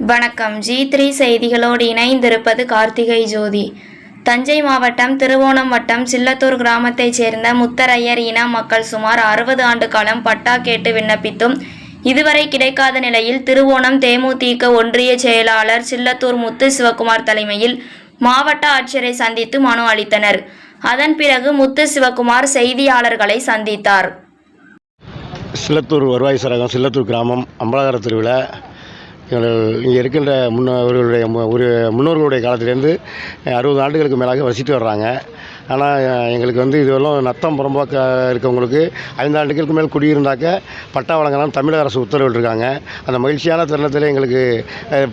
வணக்கம். G three செய்திகளோடு இணைந்திருப்பது கார்த்திகை ஜோதி. தஞ்சை மாவட்டம் திருவோணம் வட்டம் சில்லத்தூர் கிராமத்தைச் சேர்ந்த முத்தரையர் இன மக்கள் சுமார் அறுபது ஆண்டு காலம் பட்டா கேட்டு விண்ணப்பித்தும் இதுவரை கிடைக்காத நிலையில் திருவோணம் தேமுதிக ஒன்றிய செயலாளர் சில்லத்தூர் முத்து சிவகுமார் தலைமையில் மாவட்ட ஆட்சியரை சந்தித்து மனு அளித்தனர். அதன் பிறகு முத்து சிவகுமார் செய்தியாளர்களை சந்தித்தார். சில்லத்தூர் வருவாய் சரகம் சில்லத்தூர் கிராமம் அம்பலகார திருவிழா இங்கே இருக்கின்ற முன்னோர்களுடைய மு- ஒரு முன்னோர்களுடைய காலத்திலேருந்து அறுபது ஆண்டுகளுக்கு மேலாக வசித்து வர்றாங்க. ஆனால் எங்களுக்கு வந்து இதுவெல்லாம் நத்தம் புறம்போக்க இருக்கவங்களுக்கு ஐந்தாண்டுகளுக்கு மேல் குடியிருந்தாக்க பட்டா வழங்கலாம் தமிழக அரசு உத்தரவிட்டிருக்காங்க அந்த மகிழ்ச்சியான தருணத்தில் எங்களுக்கு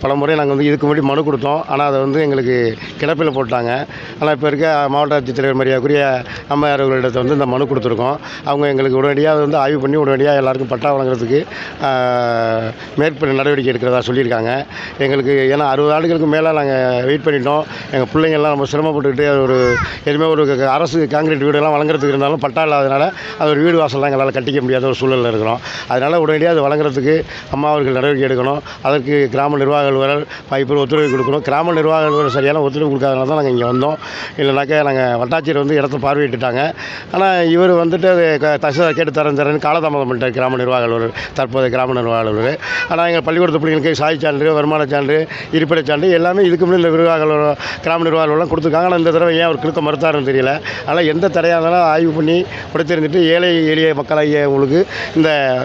பல முறை நாங்கள் வந்து இதுக்கு முன்னாடி மனு கொடுத்தோம். ஆனால் அதை வந்து எங்களுக்கு கிடப்பில் போட்டாங்க. ஆனால் இப்போ இருக்க மாவட்ட ஆட்சித்தலைவர் மரியாதைக்குரிய அம்மையார் அவர்களிடத்தை வந்து இந்த மனு கொடுத்துருக்கோம். அவங்க எங்களுக்கு உடனடியாக அதை வந்து ஆய்வு பண்ணி உடனடியாக எல்லாருக்கும் பட்டா வழங்குறதுக்கு ஆஹ், மேற்படி நடவடிக்கை எடுக்கிறதா சொல்லியிருக்காங்க. எங்களுக்கு ஏன்னா அறுபது ஆண்டுகளுக்கு மேலே நாங்கள் வெயிட் பண்ணிட்டோம். எங்கள் பிள்ளைங்கள்லாம் நம்ம சிரமப்பட்டுக்கிட்டு ஒரு எதுவுமே ஒரு க- அரசு காங்கிரீட் வீடெல்லாம் வழங்குறதுக்கு இருந்தாலும் பட்டா இல்லாதனால அது ஒரு வீடு வாசல்லாம் எங்களால் கட்டிக்க முடியாத ஒரு சூழலில் இருக்கிறோம். அதனால் உடனடியாக அது வழங்குறதுக்கு அம்மா அவர்கள் நடவடிக்கை எடுக்கணும். அதற்கு கிராம நிர்வாக அலுவலர் வாய்ப்பு ஒத்துழைப்பு கொடுக்கணும். கிராம நிர்வாக அலுவலர் சரியான ஒத்துழைப்பு கொடுக்காதனால தான் நாங்கள் இங்கே வந்தோம். இல்லைனாக்கா நாங்கள் வட்டாட்சியர் வந்து இடத்த பார்வையிட்டுட்டாங்க. ஆனால் இவர் வந்துட்டு அது க- கேட்டு தரேன் தரேன்னு காலதாமதம் பண்ணிட்டார் கிராம நிர்வாக அலுவலர் தற்போதைய கிராம நிர்வாக அலுவலர். ஆனால் எங்கள் பள்ளிக்கூடத்து பிள்ளைங்களுக்கு சாய் சான்று வருமான சான்று இருப்பிட சான்று எல்லாமே இதுக்கு முன்னாடி இந்த நிர்வாக கிராம நிர்வாகம்லாம் கொடுத்துருக்காங்க. ஆனால் இந்த தடவை ஏன் அவர் கொடுக்க மறுத்தாருன்னு தெரியல. ஆனால் எந்த தடையாக இருந்தாலும் ஆய்வு பண்ணி உடைத்தெறிஞ்சிட்டு ஏழை எளிய மக்களாகிய உங்களுக்கு இந்த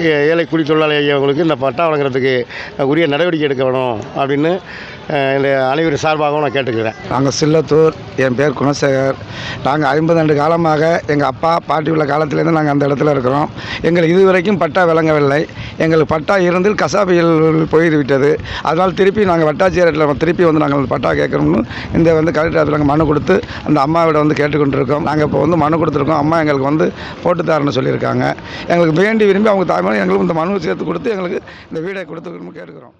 ஏ- ஏழை குடி தொழிலாளிகளுக்கு இந்த பட்டா வழங்குறதுக்கு உரிய நடவடிக்கை எடுக்க வேணும் அப்படின்னு இந்த அனைவரும் சார்பாகவும் நான் கேட்டுக்கிறேன். நாங்கள் சில்லத்தூர் என் பேர் குணசேகர். நாங்கள் ஐம்பது ஆண்டு காலமாக எங்கள் அப்பா பாட்டி உள்ள காலத்திலேருந்து நாங்கள் அந்த இடத்துல இருக்கிறோம். எங்களுக்கு இதுவரைக்கும் பட்டா விளங்கவில்லை. எங்களுக்கு பட்டா இருந்து கசாபியில் போய்விட்டது விட்டது அதனால் திருப்பி நாங்கள் வட்டாட்சியரில் திருப்பி வந்து நாங்கள் பட்டா கேட்கணும்னு இந்த வந்து கலெக்டர் நாங்கள் மனு கொடுத்து அந்த அம்மாவிட வந்து கேட்டுக்கொண்டிருக்கோம். நாங்கள் இப்போ வந்து மனு கொடுத்துருக்கோம். அம்மா எங்களுக்கு வந்து போட்டு தரேன்னு சொல்லியிருக்காங்க. எங்களுக்கு வேண்டி விரும்பி அவங்க தாய்மொழி எங்களுக்கு இந்த மனு சேர்த்து கொடுத்து எங்களுக்கு இந்த வீடை கொடுத்துக்கணும்னு கேட்டுக்கிறோம்.